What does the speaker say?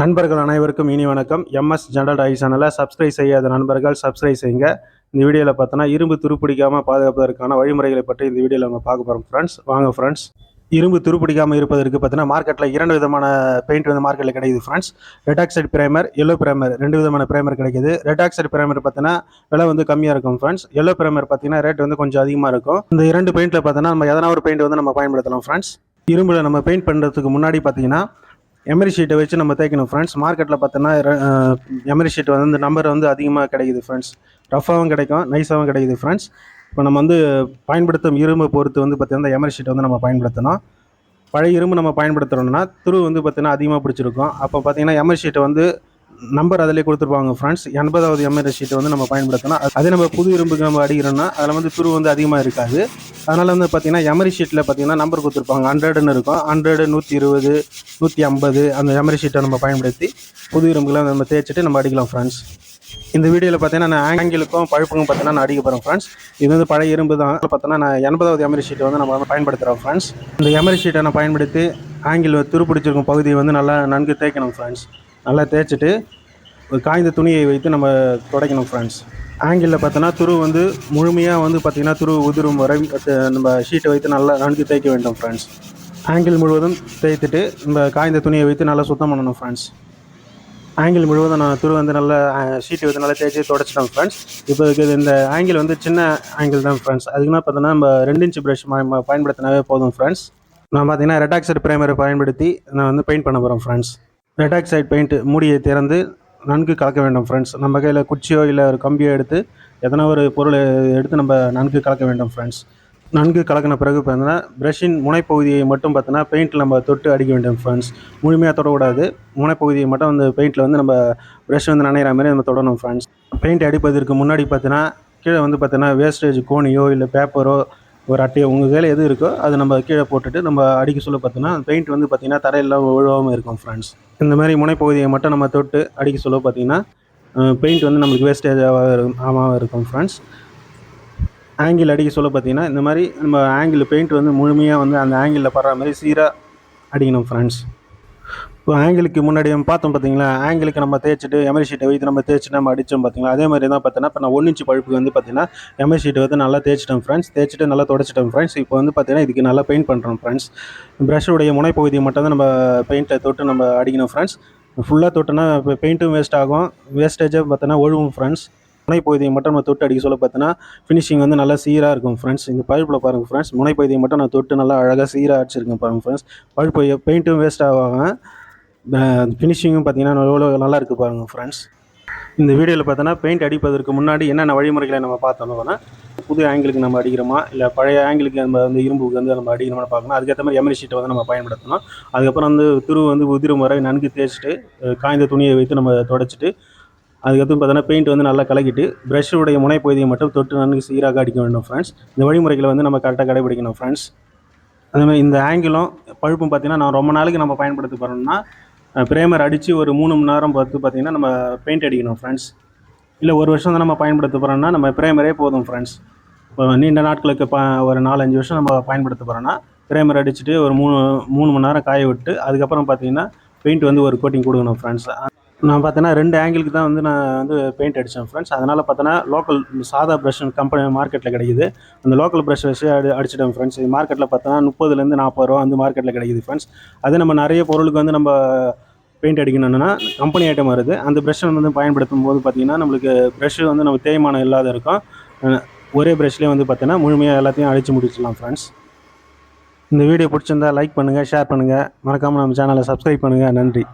நண்பர்கள் அனைவருக்கும் இனி வணக்கம். எம்எஸ் ஜெனரல் ஐ சேனலை சப்ஸ்கிரைப் செய்யாத நண்பர்கள் சப்ஸ்கிரைப் செய்யுங்க. இந்த வீடியோவில் பார்த்தோன்னா இரும்பு துருப்பிடிக்காமல் பாதுகாப்பதற்கான வழிமுறைகளை பற்றி இந்த வீடியோவில் நம்ம பார்க்க போகிறோம் ஃப்ரெண்ட்ஸ் வாங்க ஃப்ரெண்ட்ஸ் இரும்பு துருப்பிடிக்காமல் இருப்பதற்கு பார்த்தீங்கன்னா மார்க்கெட்டில் இரண்டு விதமான பெயிண்ட் வந்து மார்க்கெட்டில் கிடைக்குது friends red oxide yellow primer ரெண்டு விதமான பிரைமர் கிடைக்குது. ரெட் ஆக்சைடு பார்த்தீங்கன்னா விலை வந்து கம்மியாக இருக்கும் ஃப்ரெண்ட்ஸ் எல்லோ பிரைமர் பார்த்தீங்கன்னா ரேட் வந்து கொஞ்சம் அதிகமாக இருக்கும். இந்த இரண்டு பெயிண்ட்டில் பார்த்தீங்கன்னா நம்ம எதனா ஒரு பெயிண்ட் வந்து நம்ம பயன்படுத்தலாம் ஃப்ரெண்ட்ஸ் இரும்பில் நம்ம பெயிண்ட் பண்ணுறதுக்கு முன்னாடி பார்த்தீங்கன்னா எமரி ஷீட்டை வச்சு நம்ம தேய்க்கணும் ஃப்ரெண்ட்ஸ் மார்க்கெட்டில் பார்த்தோன்னா எமரி ஷீட் வந்து இந்த நம்பர் வந்து அதிகமாக கிடைக்குது ஃப்ரெண்ட்ஸ் ரஃபாகவும் கிடைக்கும் நைஸாகவும் கிடைக்குது ஃப்ரெண்ட்ஸ் இப்போ நம்ம வந்து பயன்படுத்தும் இரும்பை பொறுத்து வந்து பார்த்திங்கன்னா எமரி ஷீட் வந்து நம்ம பயன்படுத்தணும். பழைய இரும்பு நம்ம பயன்படுத்துகிறோம்னா துரு வந்து பார்த்திங்கன்னா அதிகமாக பிடிச்சிருக்கும். அப்போ பார்த்தீங்கன்னா எமரி ஷீட்டை வந்து நம்பர் அதிலே கொடுத்துருப்பாங்க ஃப்ரெண்ட்ஸ் எண்பதாவது எம்ஏ ஷீட்டை வந்து நம்ம பயன்படுத்தணும். அதே நம்ம புது இரும்புக்கு நம்ம அடிக்கிறோம்னா அதில் வந்து துரு வந்து அதிகமாக இருக்காது. அதனால் வந்து பார்த்தீங்கன்னா எமரி ஷீட்டில் பார்த்தீங்கன்னா நம்பர் கொடுத்துருப்பாங்க. ஹண்ட்ரடுன்னு இருக்கும். ஹண்ட்ரடு நூற்றி இருபது நூற்றி ஐம்பது அந்த எமரி ஷீட்டை நம்ம பயன்படுத்தி புது இரும்புகளை நம்ம தேய்ச்சிட்டு நம்ம அடிக்கலாம் ஃப்ரெண்ட்ஸ் இந்த வீடியோவில் பார்த்தீங்கன்னா நான் ஆங்கிலுக்கும் பழுப்புக்கும் பார்த்தீங்கன்னா நான் அடிக்க போகிறேன் ஃப்ரெண்ட்ஸ் இது வந்து பழைய இரும்பு தான். பார்த்தோன்னா நான் எண்பதாவது எமரி ஷீட்டை வந்து நம்ம வந்து பயன்படுத்துகிறோம் ஃப்ரெண்ட்ஸ் இந்த எமரி ஷீட்டை நான் பயன்படுத்தி ஆங்கில் துருப்பிடிச்சிருக்கும் பகுதியை வந்து நல்லா நன்கு தேய்க்கணும் ஃப்ரெண்ட்ஸ் நல்லா தேய்ச்சிட்டு ஒரு காய்ந்த துணியை வைத்து நம்ம துடைக்கணும் ஃப்ரெண்ட்ஸ் ஆங்கிளில் பார்த்தோன்னா துரு வந்து முழுமையாக வந்து பார்த்திங்கன்னா துரு உதிரும் வரை நம்ம ஷீட்டை வைத்து நல்லா நன்கு தேய்க்க வேண்டும் ஃப்ரெண்ட்ஸ் ஆங்கிள் முழுவதும் தேய்த்துட்டு நம்ம காய்ந்த துணியை வைத்து நல்லா சுத்தம் பண்ணணும் ஃப்ரெண்ட்ஸ் ஆங்கிள் முழுவதும் நான் துரு வந்து நல்லா ஷீட்டு வைத்து நல்லா தேய்ச்சி தொடச்சிட்டோம் ஃப்ரெண்ட்ஸ் இப்போ இருக்குது இந்த ஆங்கிள் வந்து சின்ன ஆங்கிள் தான் ஃப்ரெண்ட்ஸ் அதுக்குன்னா பார்த்தோன்னா நம்ம ரெண்டு இன்ச் ப்ரஷ் பயன்படுத்தினாவே போதும் ஃப்ரெண்ட்ஸ் நான் பார்த்தீங்கன்னா ரெட் ப்ரைமரை பயன்படுத்தி நான் வந்து பெயிண்ட் பண்ண போகிறேன் ஃப்ரெண்ட்ஸ் ரெட் ஆக்சைடு பெயிண்ட் மூடியை திறந்து நன்கு கலக்க வேண்டும் ஃப்ரெண்ட்ஸ் நம்ம கையில் குச்சியோ இல்லை ஒரு கம்பியோ எடுத்து எதனா ஒரு பொருளை எடுத்து நம்ம நன்கு கலக்க வேண்டும் ஃப்ரெண்ட்ஸ் நன்கு கலக்கின பிறகு பார்த்தீங்கன்னா ப்ரஷின் முனைப்பகுதியை மட்டும் பார்த்தோன்னா பெயிண்டில் நம்ம தொட்டு அடிக்க வேண்டும் ஃப்ரெண்ட்ஸ் முழுமையாக தொடக்கூடாது. முனைப்பகுதியை மட்டும் அந்த பெயிண்ட்டில் வந்து நம்ம ப்ரஷ் வந்து நனைகிற மாதிரி நம்ம தொடணும் ஃப்ரெண்ட்ஸ் பெயிண்ட் அடிப்பதற்கு முன்னாடி பார்த்தீங்கன்னா கீழே வந்து பார்த்தீங்கன்னா வேஸ்டேஜ் கோணியோ இல்லை பேப்பரோ ஒரு அட்டையை உங்கள் கையில் எது இருக்கோ அதை நம்ம கீழே போட்டுட்டு நம்ம அடிக்க சொல்ல பார்த்தோன்னா பெயிண்ட் வந்து பார்த்திங்கன்னா தரையெல்லாம் விழுவாமல் இருக்கும் ஃப்ரெண்ட்ஸ் இந்த மாதிரி முனைப்பகுதியை மட்டும் நம்ம தொட்டு அடிக்க சொல்ல பார்த்தீங்கன்னா பெயிண்ட் வந்து நம்மளுக்கு வேஸ்டேஜாக இருக்கும் ஆமாவாக இருக்கும் ஃப்ரெண்ட்ஸ் ஆங்கிள் அடிக்க சொல்ல பார்த்தீங்கன்னா இந்த மாதிரி நம்ம ஆங்கிள் பெயிண்ட் வந்து முழுமையாக வந்து அந்த ஆங்கிளில் படுற மாதிரி சீராக அடிக்கணும் ஃப்ரெண்ட்ஸ் இப்போ ஆங்கிளுக்கு முன்னாடி பார்த்தோம் பார்த்தீங்களா? ஆங்கிளுக்கு நம்ம தேய்ச்சிட்டு எமரி ஷீட்டை வைத்து நம்ம தேய்ச்சி நம்ம அடித்தோம் பார்த்தீங்களா? அதே மாதிரி தான் பார்த்தீங்கன்னா இப்போ நான் ஒன் இன்ச்சு பழுப்புக்கு வந்து பார்த்தீங்கன்னா எமரி ஷீட்டை வந்து நல்லா தேய்ச்சிட்டேன் ஃப்ரெண்ட்ஸ் தேய்ச்சிட்டு நல்லா தொடச்சிட்டேன் ஃப்ரெண்ட்ஸ் இப்போ வந்து பார்த்தீங்கன்னா இதுக்கு நல்லா பெயிண்ட் பண்ணுறோம் ஃப்ரெண்ட்ஸ் ப்ரஷ்ஷுடைய முனைப்பகுதியை மட்டும் தான் நம்ம பெயிண்ட்டை தொட்டு நம்ம அடிக்கணும் ஃப்ரெண்ட்ஸ் ஃபுல்லாக தொட்டோன்னா இப்போ பெயிண்ட்டும் வேஸ்ட் ஆகும். வேஸ்டேஜாக பார்த்தோன்னா ஒழுகும் ஃப்ரெண்ட்ஸ் முனைப்பகுதியை மட்டும் நம்ம தொட்டு அடிக்க சொல்ல பார்த்தோன்னா ஃபினிஷிங் வந்து நல்லா சீராக இருக்கும் ஃப்ரெண்ட்ஸ் இந்த பழுப்பில் பாருங்கள் ஃப்ரெண்ட்ஸ் முனைப்பகுதியை மட்டும் நான் தொட்டு நல்லா அழகாக சீராக அடிச்சிருக்கேன் பாருங்கள் ஃப்ரெண்ட்ஸ் பழுப்பு பெயிண்ட்டும் வேஸ்ட் ஆகாமல் ஃபினிஷிங்கும் பார்த்தீங்கன்னா எவ்வளோ நல்லா இருக்குது பாருங்கள் ஃப்ரெண்ட்ஸ் இந்த வீடியோவில் பார்த்தோன்னா பெயிண்ட் அடிப்பதற்கு முன்னாடி என்னென்ன வழிமுறைகளை நம்ம பார்த்தோம்னா புது ஆங்கிளுக்கு நம்ம அடிக்கிறோமா இல்லை பழைய ஆங்கிளுக்கு நம்ம வந்து இரும்புக்கு வந்து நம்ம அடிக்கிறோமா பார்க்கணும். அதுக்கேற்ற மாதிரி எமரி ஷீட்டை வந்து நம்ம பயன்படுத்தணும். அதுக்கப்புறம் வந்து துரு வந்து உதிரும் வரை நன்கு தேய்ச்சிட்டு காய்ந்த துணியை வைத்து நம்ம தொடச்சிட்டு அதுக்கப்புறம் பார்த்தோன்னா பெயிண்ட் வந்து நல்லா கலக்கிட்டு ப்ரஷ்ஷுடைய முனைப்பகுதியை மட்டும் தொட்டு நன்கு சீராக அடிக்க வேண்டும் ஃப்ரெண்ட்ஸ் இந்த வழிமுறைகளை வந்து நம்ம கரெக்டாக கடைபிடிக்கணும் ஃப்ரெண்ட்ஸ் அதேமாதிரி இந்த ஆங்கிளும் பழுப்பும் பார்த்திங்கன்னா நான் ரொம்ப நாளைக்கு நம்ம பயன்படுத்த போகிறோம்னா பிரேமர் அடித்து ஒரு மூணு மணி நேரம் பார்த்து பார்த்தீங்கன்னா நம்ம பெயிண்ட் அடிக்கணும் ஃப்ரெண்ட்ஸ் இல்லை ஒரு வருஷம் தான் நம்ம பயன்படுத்த போகிறோம்னா நம்ம பிரேமரே போதும் ஃப்ரெண்ட்ஸ் இப்போ நீண்ட நாட்களுக்கு ப ஒரு நாலஞ்சு வருஷம் நம்ம பயன்படுத்த போகிறோன்னா பிரேமர் அடிச்சுட்டு ஒரு மூணு மூணு மணி நேரம் காய விட்டு அதுக்கப்புறம் பார்த்தீங்கன்னா பெயிண்ட் வந்து ஒரு கோட்டிங் கொடுக்கணும் ஃப்ரெண்ட்ஸ் நான் பார்த்தேன்னா ரெண்டு ஆங்கிளுக்கு தான் வந்து நான் வந்து பெயிண்ட் அடித்தேன் ஃப்ரெண்ட்ஸ் அதனால் பார்த்தோன்னா லோக்கல் சாதா ப்ரஷ் கம்பெனி மார்க்கெட்டில் கிடைக்குது. அந்த லோக்கல் ப்ரஷ் வச்சு அடி அடிச்சிட்டேன் ஃப்ரெண்ட்ஸ் இது மார்க்கெட்டில் பார்த்தோன்னா முப்பதுலேருந்து நாற்பது ரூபா வந்து மார்க்கெட்டில் கிடைக்குது ஃப்ரெண்ட்ஸ் அதே நம்ம நிறைய பொருளுக்கு வந்து நம்ம பெயிண்ட் அடிக்கணும்னா கம்பெனி ஐட்டம் வருது அந்த ப்ரஷ்ஷை வந்து பயன்படுத்தும் போது பார்த்தீங்கன்னா நம்மளுக்கு ப்ரஷ்ஷு வந்து நம்ம தேய்மானம் இல்லாத இருக்கும். ஒரே ப்ரஷ்லேயே வந்து பார்த்தோன்னா முழுமையாக எல்லாத்தையும் அடித்து முடிச்சிடலாம் ஃப்ரெண்ட்ஸ் இந்த வீடியோ பிடிச்சிருந்தா லைக் பண்ணுங்கள் ஷேர் பண்ணுங்கள் மறக்காமல் நம்ம சேனலை சப்ஸ்கிரைப் பண்ணுங்கள் நன்றி.